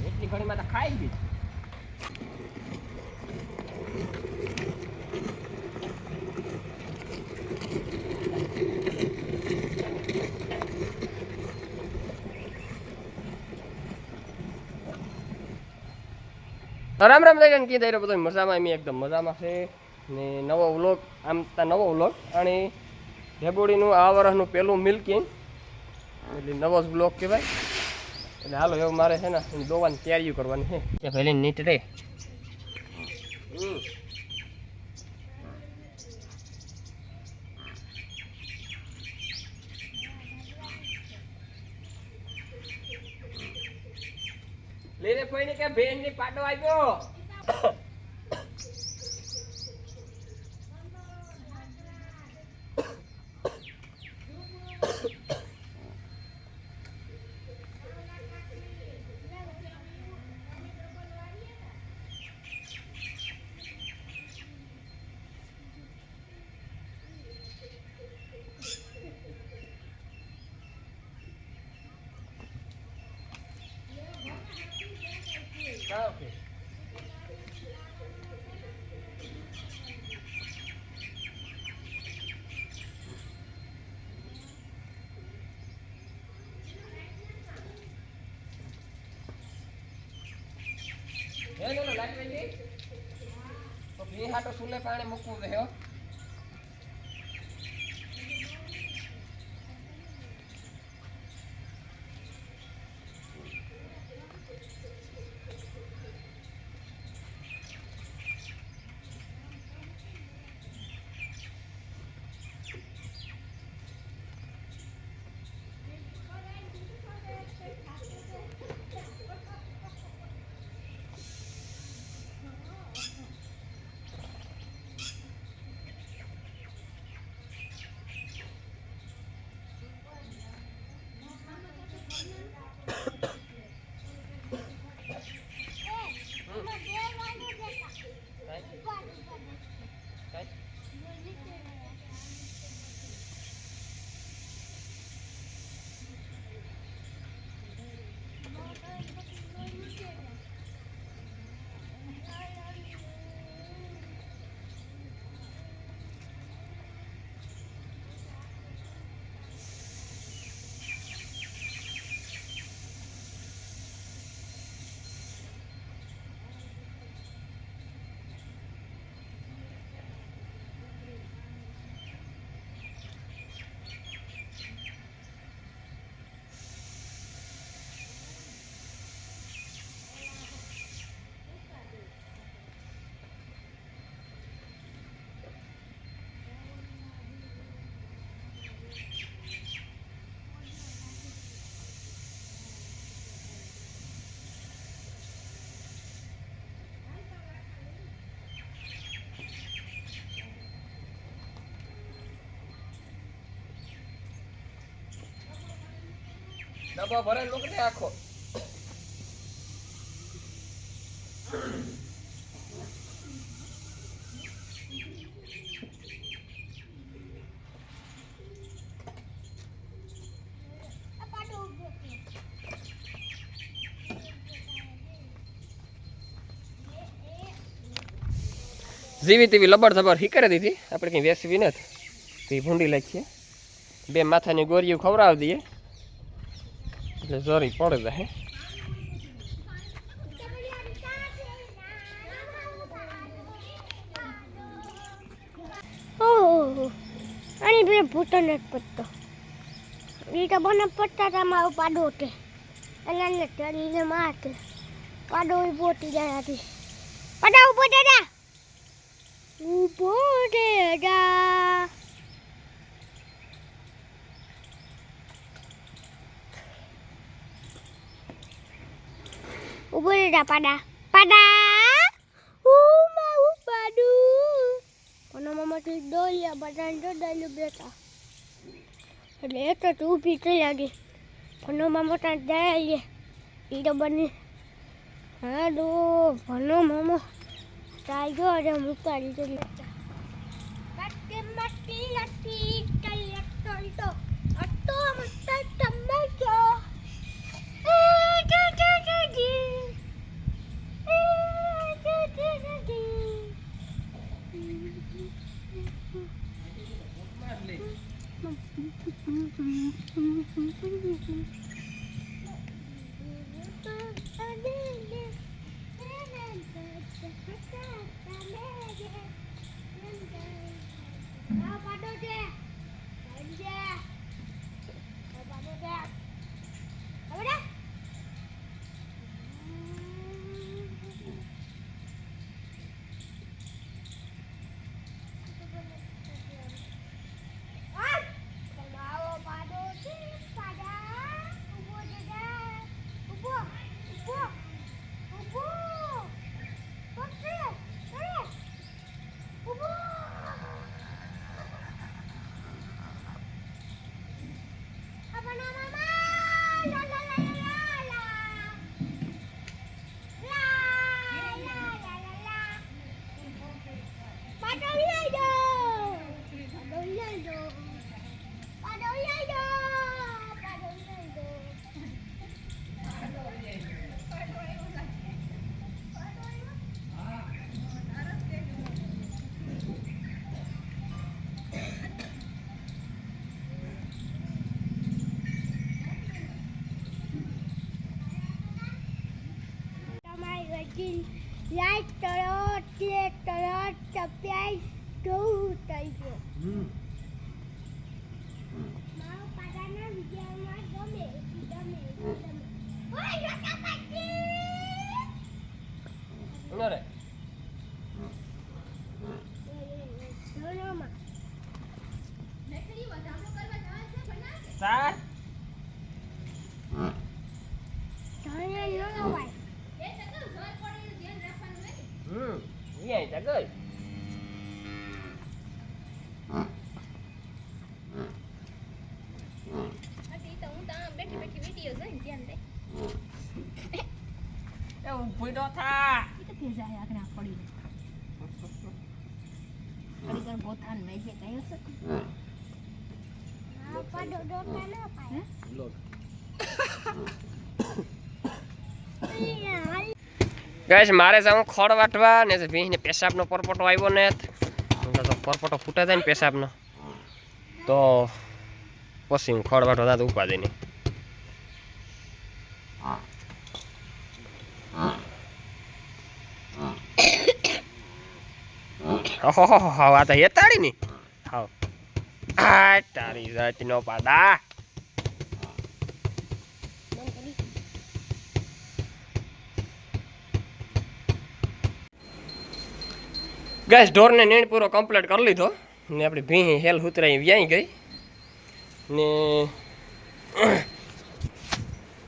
એટલી ઘડીમાં તો ખાઈ ગઈ રામ રામ લઈને કીધા બધો મજામાં એમ એકદમ મજામાં છે. ને નવો વ્લોગ, આમ તા નવો વ્લોગ, અને ઢેબોડીનું આ વર્ષનું પહેલું મિલ્કિંગ એટલે નવો જ બ્લોક કહેવાય. એટલે હાલો, એવું મારે છે ને દોવાની તૈયારીઓ કરવાની છે. કે પહેલી નીટ રે હમ. લે રે કોઈ ને કે બેનની પાડો આવ્યો? હા, okay. હે લો લો લાઈટ વઈ ગઈ તો ભી હાટો સુલે પાણી મૂકવું છે ડબ્બો ભરે લોક ને આખો. જીવી તેવી લબડ થબર હીકરે દીધી. આપણે કંઈ વેસવી નથી. તો એ ભૂંડી લખીએ. બે માથાની ગોરીઓ ખવડાવી દઈએ. એટલે જરી પડે જાય અને બે ભૂતો પડતો પડતા હતા મારો પાડો તે અને નથી અને પાડો પોતી ગયા હતી પડા ઊભો, દાદા. ઊભો. ઊભો રહેતા પાડા પાડા હું મારું પાડું અને મામાથી દોલ્યા બધાને તો દોલ્યું બેઠા એટલે એ તો તું ઊભી થઈ લાગી ભનો મામો ત્યાં જાય એ તો બની હા દો ભનો મામો ચાલજો અરે મૂકતા લીધે લેતા Mati lati kayak tonto. Atau mata tamaja. Eh, da da da di. Mm-hmm. તે તરત સપ્લાય જોવું થઈ ગયો મારો પાડાના વિડીયોમાં ગમે ગમે ગમે ઓય જોતા પછી ઉનો રે ધોરોમાં સાત ધોરો ન લવાય હમ ઈ તા ગઈ એ ઊભી નો છે મારો પાડો ડોકા ન પાય લોટ ગાઈસ મારે જાઉં ખડ વાટવા ને ભીંને પેશાબનો પરપોટો આવ્યો ને તો પરપોટો ફૂટે જાય ને પેશાબનો. તો પછી હું ખડ વાટવા દાદા ઉપાધી નહીં ઓહો હાવ આ તો હેતાડી ની. હાવ. આ તારી જાતનો પાડા. ગેસ ઢોરને નીણ પૂરો કમ્પ્લીટ કરી લીધો. ને આપણી ભીં હેલ ઉતરાઈ વ્યાઈ ગઈ. ને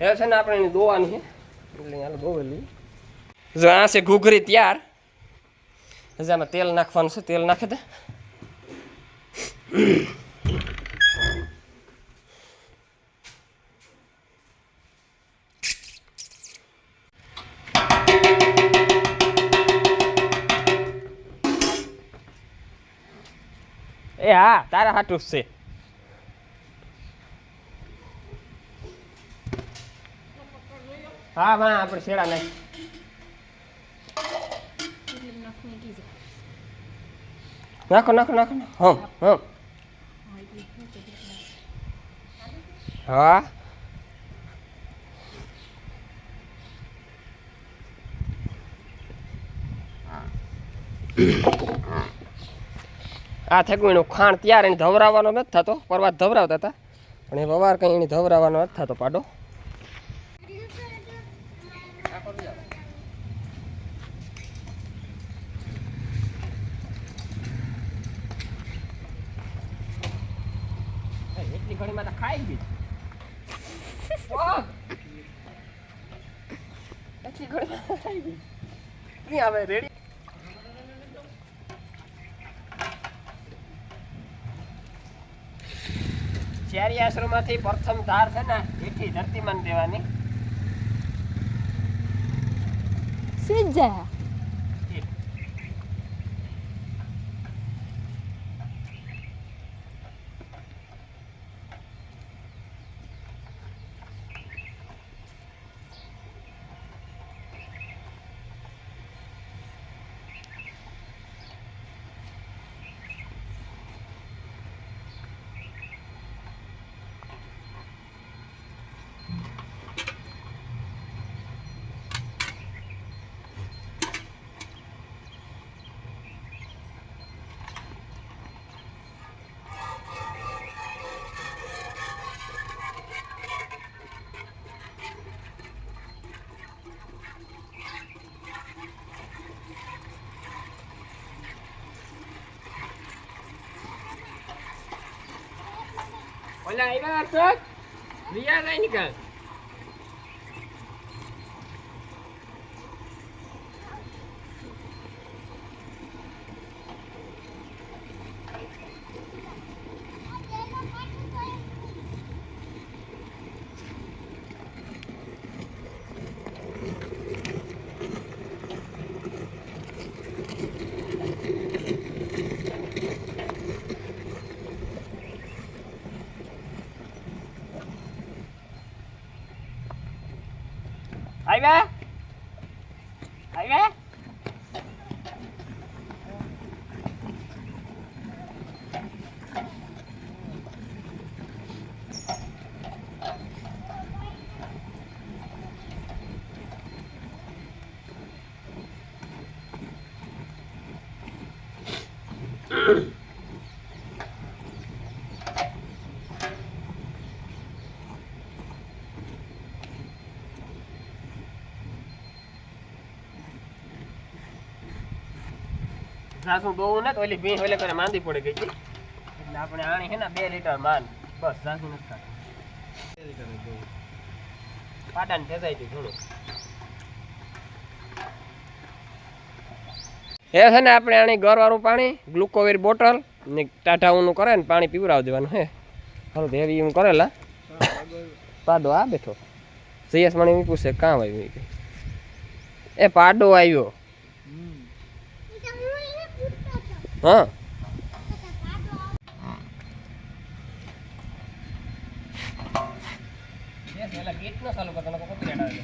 હેલ છે ને આપણે દોવાની છે. જો આ છે ઘૂઘરી તૈયાર. આમાં તેલ નાખવાનું છે તેલ નાખે દે એ હા, તારા હાટું છે. હા હા આપણે શેડા નાખી. નાખો નાખો નાખો. હમ હમ. હા. આ થેકું એનું ખાણ ત્યારે એને ધવરાવવાનો નથી થતો, પરવા ધવરાવતા હતા. પણ એ વવાર કંઈ એને ધવરાવવાનો નથી થતો પાડો એટલી ઘડીમાં તો ખાઈ ગઈ એટલી ઘડીમાં તો ખાઈ ગઈ ક્યાં આવે રેડી ચારી આશ્રમમાંથી પ્રથમ ધાર છે ને એથી ધરતીમાન દેવાની. સીજા ઓલા આવ્યા હર્ષદ રિયા જાય નિકાલ આવ્યા આવ્યા સાસુ બહુ ને તો ઓલી ભીંસ ઓલે કરે માંદી પડી ગઈ હતી. એટલે આપણે આણી હે ને બે લીટર માન બસ, સાસુ નથી ખાતી. પાડાને ફેસાઈ હતી થોડું એ છે ને, આપણે આની ગરવાળું પાણી ગ્લુકોવેર બોટલ ને ટાઢાઓનું કરે ને, પાણી પીવડાવી દેવાનું, હે. સારું દેવી હું કરેલા. પાડો આ બેઠો. સૈયસ મને એમ પૂછે કાં આવ્યું એ પાડો આવ્યો. હા. ન ચાલુ કરતો નકર copyright આવે છે.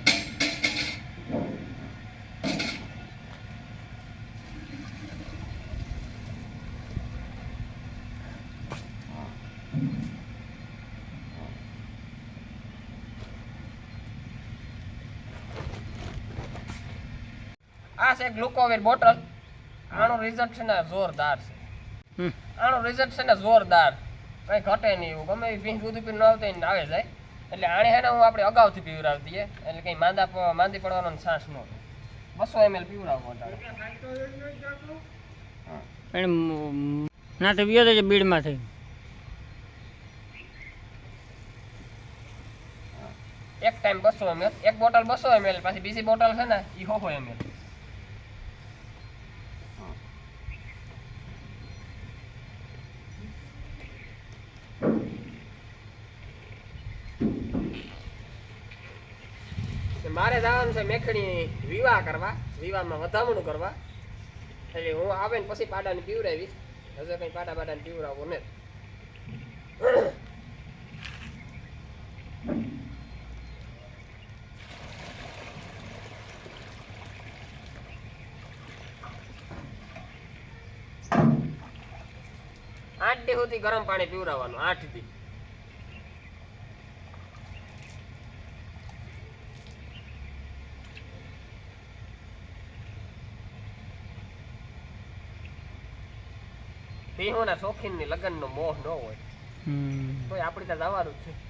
આ છે ગ્લુકોવેર બોટલ આનું રિઝલ્ટ છે ને જોરદાર છે. આનું રિઝલ્ટ છે ને જોરદાર. કઈ ઘટે નહીં એવું. ગમે ભીંસ દૂધ પીને ન આવતી આવે જાય. એટલે આણે છે ને હું આપણે અગાઉથી પીવડાવી દઈએ એટલે કંઈ માંદા માંદી પડવાનો છાંસ ન બસો એમએલ પીવરાવો ના તો વ્યો છે બીડમાંથી. એક ટાઈમ બસો એમએલ એક બોટલ બસો એમએલ પાછી બીજી બોટલ છે ને એ હો એમએલ મારે જવાનું છે મેખણી વિવાહ કરવા, વિવાહમાં વધામણું કરવા. એટલે હું આવે ને પછી પાડાને પીવડાવીશ. હજુ કઈ પાડા પાડાને પીવડાવો ને આઠ દી સુધી ગરમ પાણી પીવડાવવાનું, આઠ દી. ભીહોના શોખીનની લગ્નનો મોહ ન હોય. તો આપડે આપણી ત્યાં જવાનું જ છે.